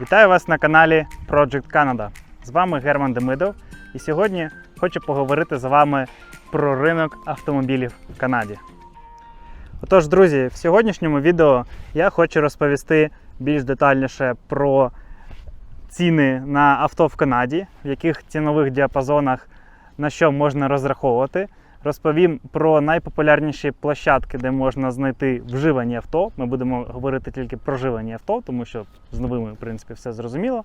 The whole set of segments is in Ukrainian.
Вітаю вас на каналі Project Canada. З вами Герман Демидов. І сьогодні хочу поговорити з вами про ринок автомобілів в Канаді. Отож, друзі, в сьогоднішньому відео я хочу розповісти більш детальніше про ціни на авто в Канаді, в яких цінових діапазонах на що можна розраховувати. Розповім про найпопулярніші площадки, де можна знайти вживані авто. Ми будемо говорити тільки про вживані авто, тому що з новими, в принципі, все зрозуміло.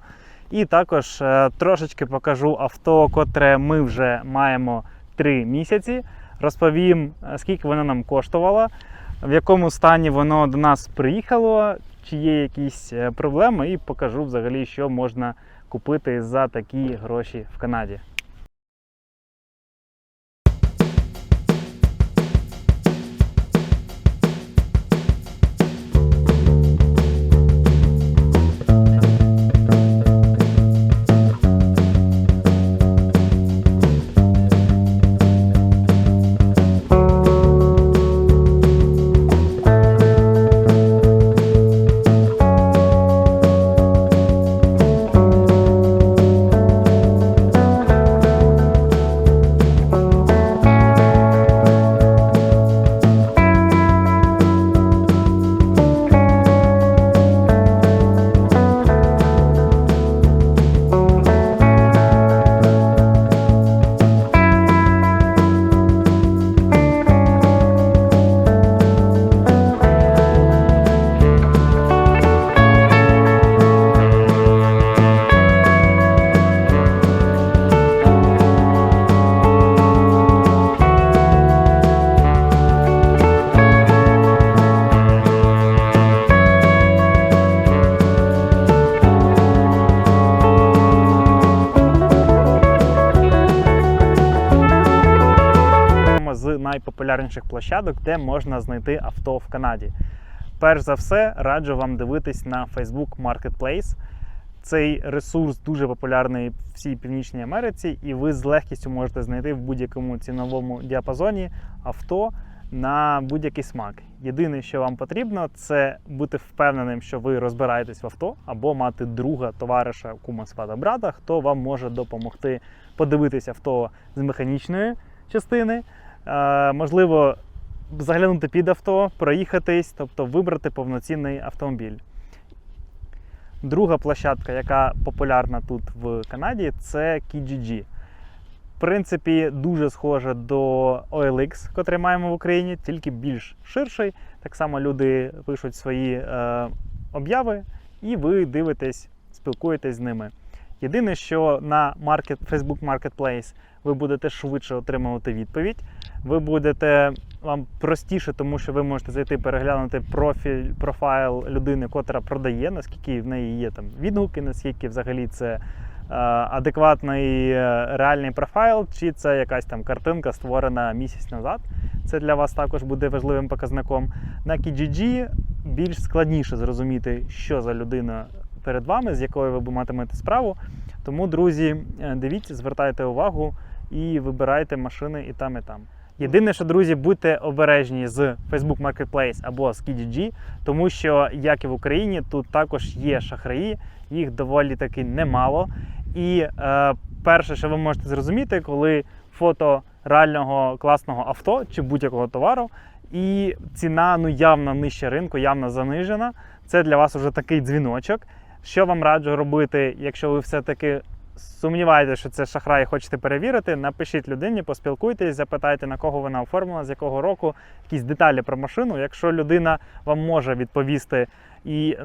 І також е, трошечки покажу авто, котре ми вже маємо 3 місяці. Розповім, е, скільки воно нам коштувало, в якому стані воно до нас приїхало, чи є якісь е, проблеми, і покажу взагалі, що можна купити за такі гроші в Канаді. Найпопулярніших площадок, де можна знайти авто в Канаді. Перш за все, раджу вам дивитись на Facebook Marketplace. Цей ресурс дуже популярний в всій Північній Америці, і ви з легкістю можете знайти в будь-якому ціновому діапазоні авто на будь-який смак. Єдине, що вам потрібно, це бути впевненим, що ви розбираєтесь в авто, або мати друга, товариша, кума свата брата, хто вам може допомогти подивитися авто з механічної частини. Е, можливо, заглянути під авто, проїхатись, тобто вибрати повноцінний автомобіль. Друга площадка, яка популярна тут в Канаді, це Kijiji. В принципі, дуже схоже до OLX, котрий маємо в Україні, тільки більш ширший. Так само люди пишуть свої е, обяви, і ви дивитесь, спілкуєтесь з ними. Єдине, що на market, Facebook Marketplace ви будете швидше отримувати відповідь. Ви будете вам простіше, тому що ви можете зайти переглянути профіль, профайл людини, котра продає, наскільки в неї є там відгуки, наскільки взагалі це е, адекватний е, реальний профайл, чи це якась там картинка створена місяць назад. Це для вас також буде важливим показником. На Kijiji більш складніше зрозуміти, що за людина перед вами, з якою ви матимете справу. Тому, друзі, е, дивіться, звертайте увагу і вибирайте машини і там, і там. Єдине, що, друзі, будьте обережні з Facebook Marketplace або з Kijiji, тому що, як і в Україні, тут також є шахраї, їх доволі таки немало. І е, перше, що ви можете зрозуміти, коли фото реального класного авто чи будь-якого товару, і ціна ну явно нижче ринку, явно занижена. Це для вас вже такий дзвіночок. Що вам раджу робити, якщо ви все-таки сумніваєтеся, що це шахрай і хочете перевірити, напишіть людині, поспілкуйтесь, запитайте, на кого вона оформлена, з якого року, якісь деталі про машину. Якщо людина вам може відповісти і е,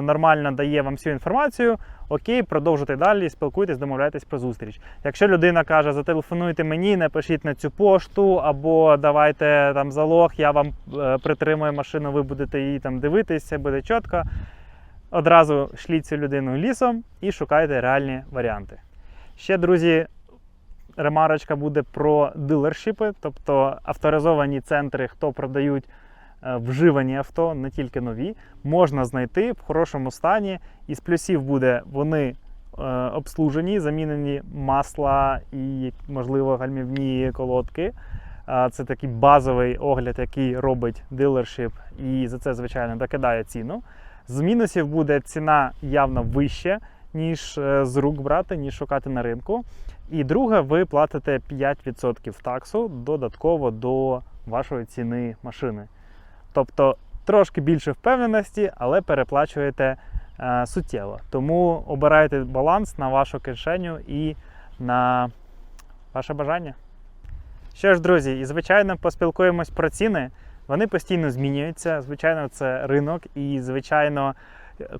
нормально дає вам всю інформацію, окей, продовжуйте далі, спілкуйтесь, домовляйтесь про зустріч. Якщо людина каже, зателефонуйте мені, напишіть на цю пошту, або давайте там залог, я вам е, притримую машину, ви будете її там дивитись, все буде чітко. Одразу шліть цю людину лісом і шукайте реальні варіанти. Ще, друзі, ремарочка буде про дилершіпи, тобто авторизовані центри, хто продають е, вживані авто, не тільки нові, можна знайти в хорошому стані. Із плюсів буде вони е, обслужені, замінені масла і, можливо, гальмівні колодки. Е, Це такий базовий огляд, який робить дилершіп, і за це, звичайно, докидає ціну. З мінусів буде ціна явно вища, ніж е, з рук брати, ніж шукати на ринку. І друге, ви платите 5% таксу додатково до вашої ціни машини. Тобто трошки більше впевненості, але переплачуєте е, суттєво. Тому обирайте баланс на вашу кишеню і на ваше бажання. Що ж, друзі, і звичайно, поспілкуємось про ціни. Вони постійно змінюються. Звичайно, це ринок. І, звичайно,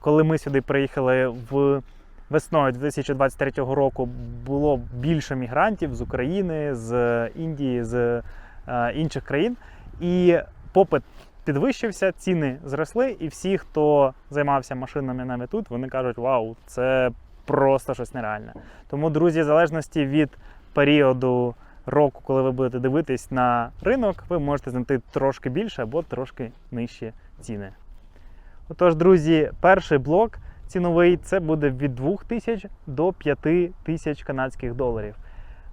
коли ми сюди приїхали в весною 2023 року, було більше мігрантів з України, з Індії, з е, інших країн. І попит підвищився, ціни зросли, і всі, хто займався машинами нами тут, вони кажуть, вау, це просто щось нереальне. Тому, друзі, в залежності від періоду року, коли ви будете дивитись на ринок, ви можете знайти трошки більше або трошки нижчі ціни. Отож, друзі, перший блок ціновий це буде від 2000 до 5000 канадських доларів.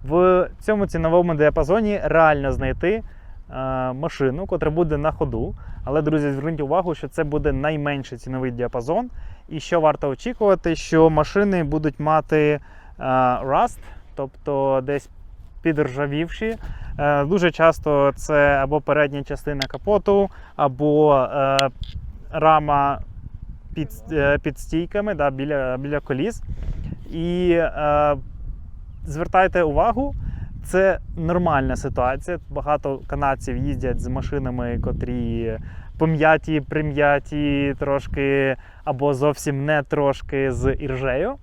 В цьому ціновому діапазоні реально знайти е, машину, котра буде на ходу. Але, друзі, зверніть увагу, що це буде найменший ціновий діапазон. І що варто очікувати, що машини будуть мати е, rust, тобто десь підржавівші. Е, Дуже часто це або передня частина капоту, або е, рама під, е, під стійками да, біля, біля коліс. І звертайте увагу, це нормальна ситуація. Багато канадців їздять з машинами, котрі пом'яті, прим'яті, трошки або зовсім не трошки з іржею.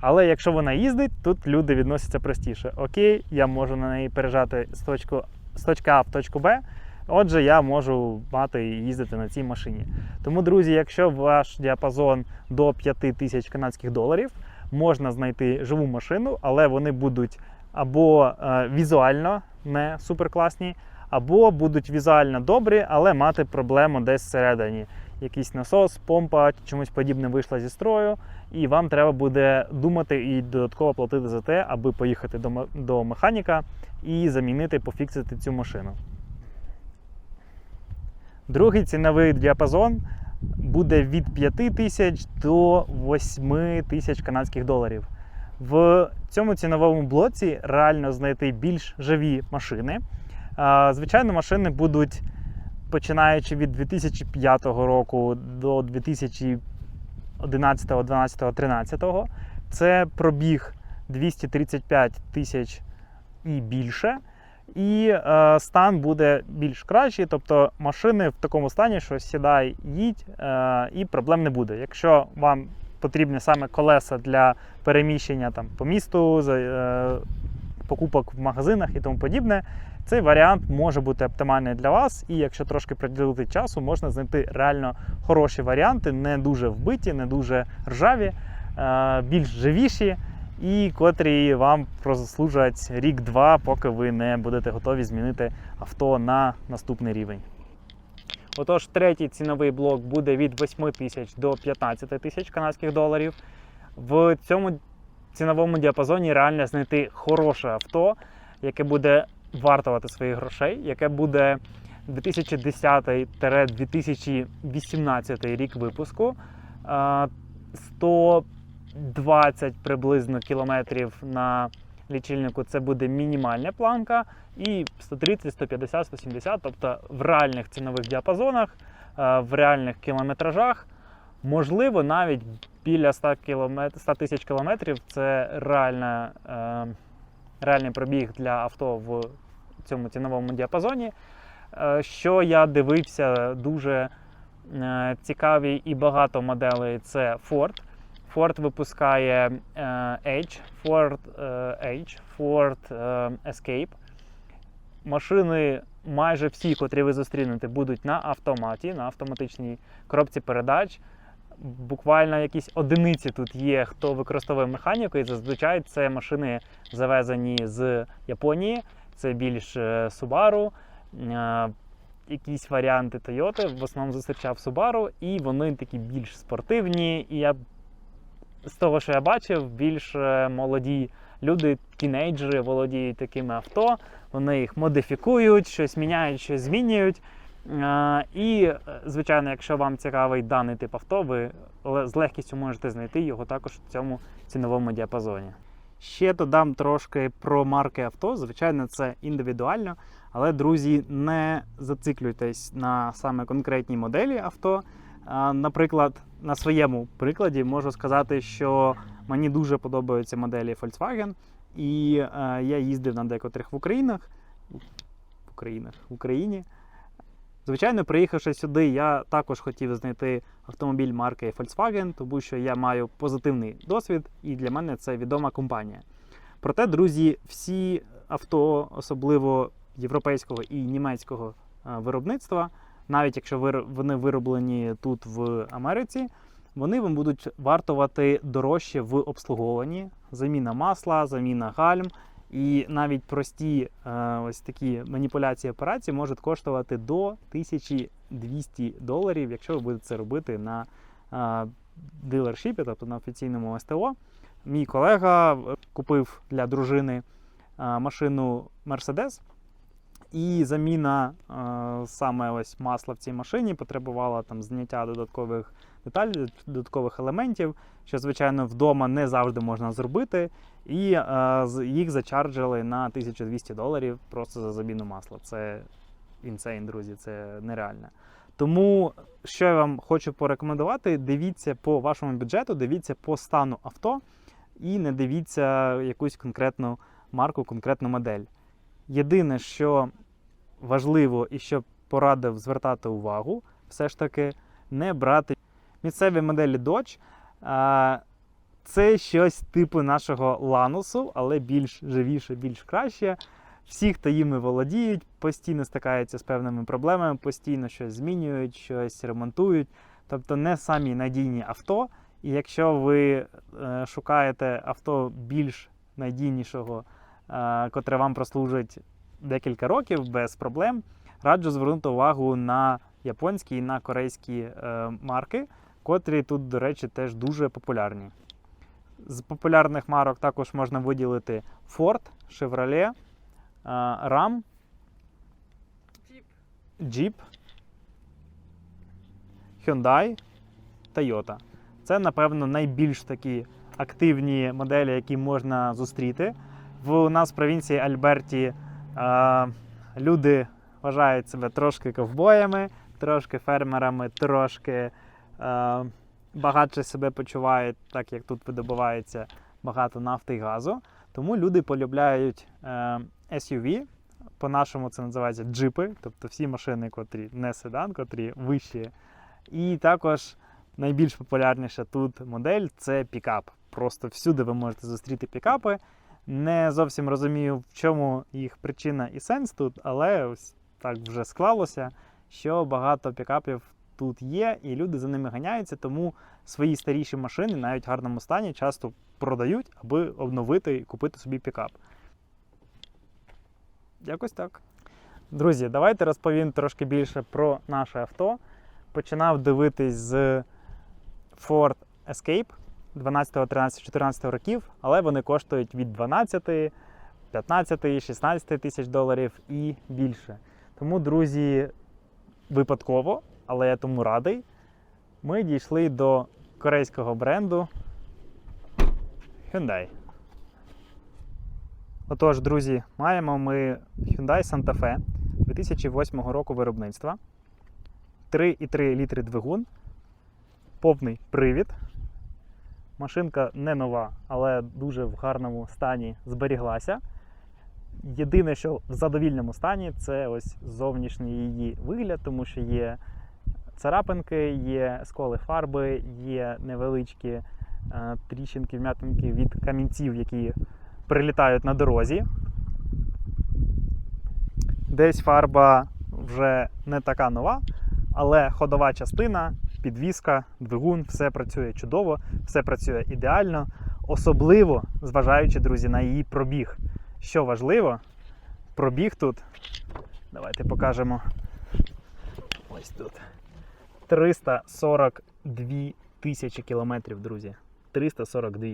Але якщо вона їздить, тут люди відносяться простіше. Окей, я можу на неї переїжджати з, точку, з точки А в точку Б. Отже, я можу мати і їздити на цій машині. Тому, друзі, якщо ваш діапазон до 5 тисяч канадських доларів, можна знайти живу машину, але вони будуть або е, візуально не суперкласні, або будуть візуально добрі, але мати проблему десь всередині. Якийсь насос, помпа, чомусь подібне вийшла зі строю, і вам треба буде думати і додатково платити за те, аби поїхати до механіка і замінити, пофіксити цю машину. Другий ціновий діапазон буде від 5 тисяч до 8 тисяч канадських доларів. В цьому ціновому блоці реально знайти більш живі машини. Звичайно, машини будуть починаючи від 2005 року до 2011, 12, 13. Це пробіг 235 тисяч і більше. І е, стан буде більш кращий, тобто машини в такому стані, що сідай, їдь, е, і проблем не буде. Якщо вам потрібні саме колеса для переміщення там, по місту, е, покупок в магазинах і тому подібне, цей варіант може бути оптимальний для вас. І якщо трошки приділити часу, можна знайти реально хороші варіанти, не дуже вбиті, не дуже ржаві, е, більш живіші і котрі вам прослужать рік-два, поки ви не будете готові змінити авто на наступний рівень. Отож, третій ціновий блок буде від 8 тисяч до 15 тисяч канадських доларів. В цьому ціновому діапазоні реально знайти хороше авто, яке буде вартувати своїх грошей, яке буде 2010-2018 рік випуску. Е, 120 приблизно кілометрів на лічильнику це буде мінімальна планка, і 130, 150, 170, тобто в реальних цінових діапазонах, в реальних кілометражах, можливо, навіть біля 100 кілометр, 100 тисяч кілометрів це реальна, е, реальний пробіг для авто в цьому ціновому діапазоні. Е, Що я дивився дуже е, цікаві і багато моделей це Ford. Ford випускає е, Edge, Ford Edge, Ford Escape. Машини майже всі, котрі ви зустрінете, будуть на автоматі, на автоматичній коробці передач. Буквально якісь одиниці тут є, хто використовує механіку, і зазвичай це машини завезені з Японії. Це більш е, Subaru, е, якісь варіанти Toyota. В основному зустрічав Subaru, і вони такі більш спортивні. І я з того, що я бачив, більш е, молоді люди, тінейджери володіють такими авто, вони їх модифікують, щось міняють, щось змінюють. І, звичайно, якщо вам цікавий даний тип авто, ви з легкістю можете знайти його також в цьому ціновому діапазоні. Ще додам трошки про марки авто. Звичайно, це індивідуально, але друзі, не зациклюйтесь на саме конкретній моделі авто. Наприклад, на своєму прикладі можу сказати, що мені дуже подобаються моделі Volkswagen, і е, я їздив на декотрих в Українах. В Українах, в Україні. Звичайно, приїхавши сюди, я також хотів знайти автомобіль марки Volkswagen, тому що я маю позитивний досвід, і для мене це відома компанія. Проте, друзі, всі авто, особливо європейського і німецького е, виробництва, навіть якщо вони вироблені тут в Америці, вони вам будуть вартувати дорожче в обслуговуванні. Заміна масла, заміна гальм. І навіть прості е, ось такі маніпуляції операції можуть коштувати до 1200 доларів, якщо ви будете це робити на е, дилершіпі, тобто на офіційному СТО. Мій колега е, купив для дружини машину Mercedes, і заміна саме ось масла в цій машині потребувала там зняття додаткових деталей, додаткових елементів, що звичайно вдома не завжди можна зробити. І е, їх зачарджили на 1200 доларів просто за заміну масла. Це інсейн, друзі, це нереально. Тому що я вам хочу порекомендувати: дивіться по вашому бюджету, дивіться по стану авто і не дивіться якусь конкретну марку, конкретну модель. Єдине, що важливо і що порадив звертати увагу, все ж таки не брати місцеві моделі Dodge. Це щось типу нашого ланусу, але більш живіше, більш краще. Всі, хто їми володіють, постійно стикаються з певними проблемами, постійно щось змінюють, щось ремонтують. Тобто не самі надійні авто. І якщо ви е, шукаєте авто більш надійнішого, е, котре вам прослужить декілька років без проблем, раджу звернути увагу на японські і на корейські е, марки, котрі тут, до речі, теж дуже популярні. З популярних марок також можна виділити Ford, Chevrolet, е, Ram, Jeep. Hyundai, Toyota. Це, напевно, найбільш такі активні моделі, які можна зустріти. В у нас в провінції Альберті е, люди вважають себе трошки ковбоями, трошки фермерами, трошки багатше себе почувають, так як тут видобувається багато нафти і газу. Тому люди полюбляють е, SUV. По-нашому це називається джипи, тобто всі машини, котрі не седан, котрі вищі. І також найбільш популярніша тут модель це пікап. Просто всюди ви можете зустріти пікапи. Не зовсім розумію, в чому їх причина і сенс тут, але ось так вже склалося, що багато пікапів тут є, і люди за ними ганяються, тому свої старіші машини, навіть в гарному стані, часто продають, аби обновити і купити собі пікап. Якось так. Друзі, давайте розповім трошки більше про наше авто. Починав дивитись з Ford Escape 12, 13, 14 років, але вони коштують від 12, 15, 16 тисяч доларів і більше. Тому, друзі, випадково, але я тому радий, ми дійшли до корейського бренду Hyundai. Отож, друзі, маємо ми Hyundai Santa Fe 2008 року виробництва. 3,3 літри двигун, повний привід. Машинка не нова, але дуже в гарному стані зберіглася. Єдине, що в задовільному стані, це ось зовнішній її вигляд, тому що є царапинки, є сколи фарби, є невеличкі е, тріщинки, вм'ятинки від камінців, які прилітають на дорозі. Десь фарба вже не така нова, але ходова частина, підвіска, двигун, все працює чудово, все працює ідеально, особливо зважаючи, друзі, на її пробіг. Що важливо, пробіг тут. Давайте покажемо. Ось тут. 342 тисячі кілометрів, друзі. 342.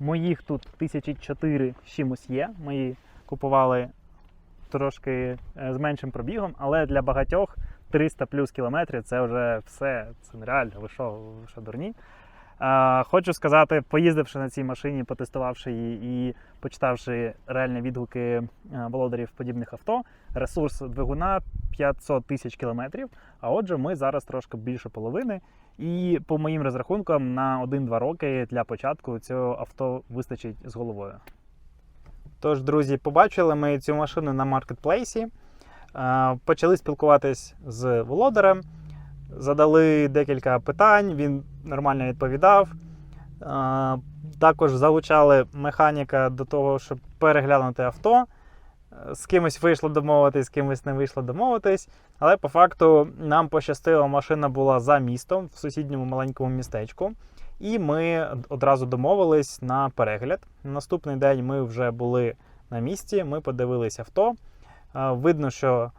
Моїх тут 1004 з чимось є. Мої купували трошки е, з меншим пробігом, але для багатьох 300 плюс кілометрів це вже все. Це нереально. Ви що, ви що дурні? Хочу сказати, поїздивши на цій машині, потестувавши її і почитавши реальні відгуки е, володарів подібних авто, ресурс двигуна 500 тисяч кілометрів. А отже, ми зараз трошки більше половини. І по моїм розрахункам на 1-2 роки для початку цього авто вистачить з головою. Тож, друзі, побачили ми цю машину на маркетплейсі. Е, Почали спілкуватись з володарем, задали декілька питань, він нормально відповідав. Е, Також залучали механіка до того, щоб переглянути авто. З кимось вийшло домовитись, з кимось не вийшло домовитись. Але по факту нам пощастило, машина була за містом в сусідньому маленькому містечку. І ми одразу домовились на перегляд. Наступний день ми вже були на місці, ми подивились авто. Е, Видно, що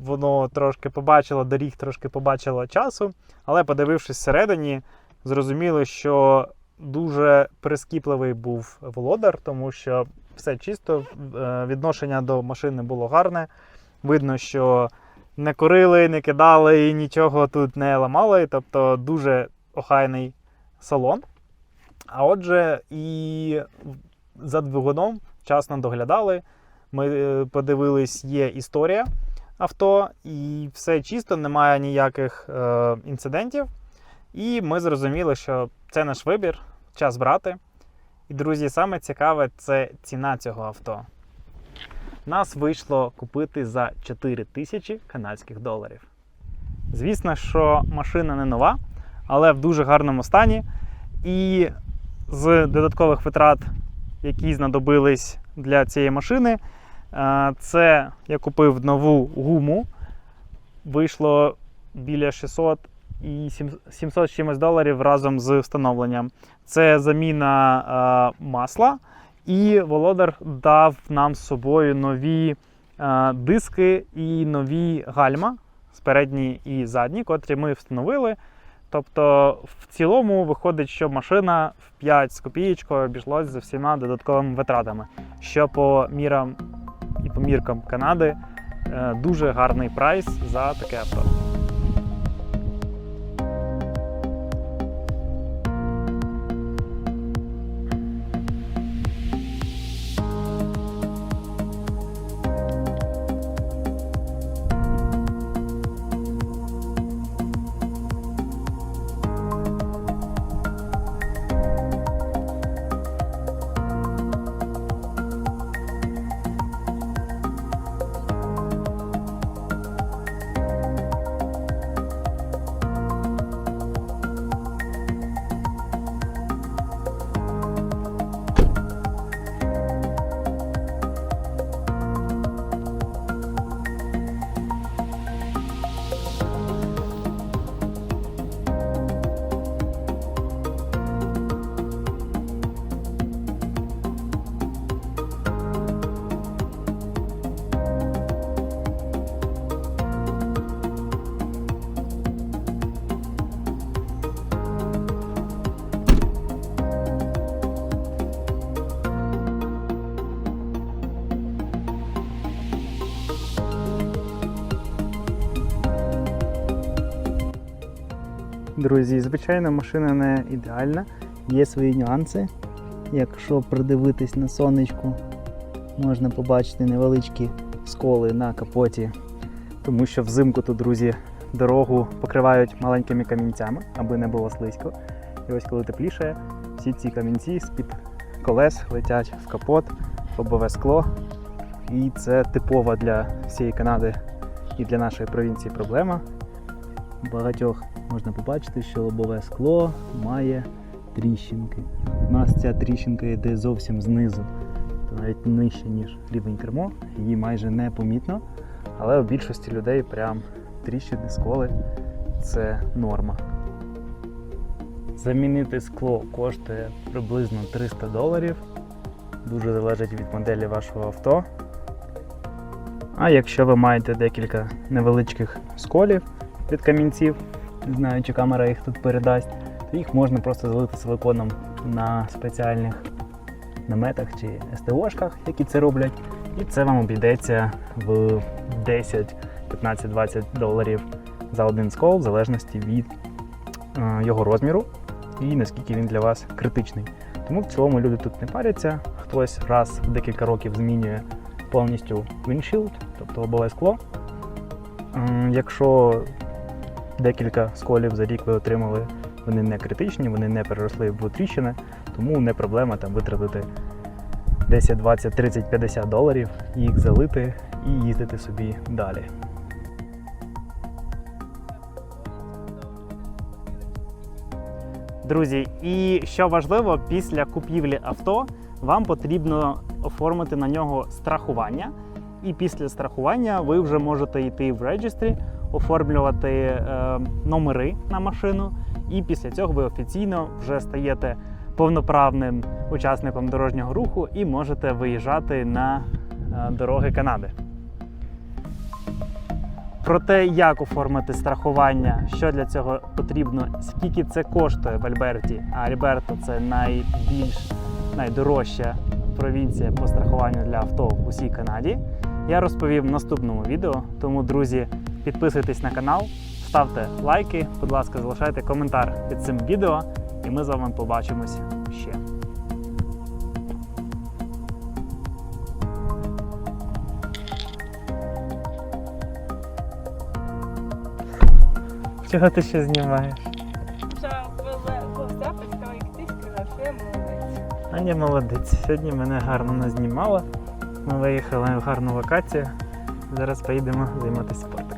воно трошки побачило доріг, трошки побачило часу, але подивившись всередині, зрозуміли, що дуже прискіпливий був володар, тому що все чисто, е, відношення до машини було гарне. Видно, що не курили, не кидали і нічого тут не ламали. Тобто дуже охайний салон. А отже, і за двигуном вчасно доглядали. Ми е, подивились, є історія авто, і все чисто, немає ніяких е, інцидентів. І ми зрозуміли, що це наш вибір, час брати. І, друзі, саме цікаве це ціна цього авто. Нас вийшло купити за 4 тисячі канадських доларів. Звісно, що машина не нова, але в дуже гарному стані. І з додаткових витрат, які знадобились для цієї машини, е, це я купив нову гуму. Вийшло біля 600 і 700 чимось доларів разом з встановленням. Це заміна е, масла. І володар дав нам з собою нові е, диски і нові гальма з і задні, котрі ми встановили. Тобто, в цілому виходить, що машина в 5 з копієчкою обійшлась за всіма додатковими витратами, що по мірам і по міркам Канади е, дуже гарний прайс за таке авто. Друзі, звичайно, машина не ідеальна, є свої нюанси. Якщо придивитись на сонечку, можна побачити невеличкі сколи на капоті, тому що взимку тут, друзі, дорогу покривають маленькими камінцями, аби не було слизько. І ось коли тепліше, всі ці камінці з-під колес летять в капот, лобове скло. І це типова для всієї Канади і для нашої провінції проблема. Багатьох можна побачити, що лобове скло має тріщинки. У нас ця тріщинка йде зовсім знизу, то навіть нижче, ніж рівень кермо, її майже не помітно. Але у більшості людей прям тріщини, сколи це норма. Замінити скло коштує приблизно 300 доларів. Дуже залежить від моделі вашого авто. А якщо ви маєте декілька невеличких сколів від камінців, не знаю, чи камера їх тут передасть, то їх можна просто залити силиконом на спеціальних наметах чи СТОшках, які це роблять. І це вам обійдеться в 10, 15, 20 доларів за один скол, в залежності від е, його розміру і наскільки він для вас критичний. Тому в цілому люди тут не паряться. Хтось раз в декілька років змінює повністю windshield, тобто лобове скло. Якщо декілька сколів за рік ви отримали, вони не критичні, вони не переросли в тріщини, тому не проблема там витратити 10, 20, 30, 50 доларів, їх залити і їздити собі далі. Друзі, і що важливо, після купівлі авто вам потрібно оформити на нього страхування. І після страхування ви вже можете йти в реєстрі, оформлювати е, номери на машину, і після цього ви офіційно вже стаєте повноправним учасником дорожнього руху і можете виїжджати на е, дороги Канади. Про те, як оформити страхування, що для цього потрібно, скільки це коштує в Альберті. А Альберто це найбільш найдорожча провінція по страхуванню для авто в усій Канаді. Я розповів в наступному відео. Тому, друзі, підписуйтесь на канал, ставте лайки, будь ласка, залишайте коментар під цим відео, і ми з вами побачимось ще. Чого ти ще знімаєш? Вже повзяпать, сказав, як ти сказав, що я молодець. Аня молодець. Сьогодні мене гарно назнімала. Ми виїхали в гарну локацію. Зараз поїдемо займатися спортом.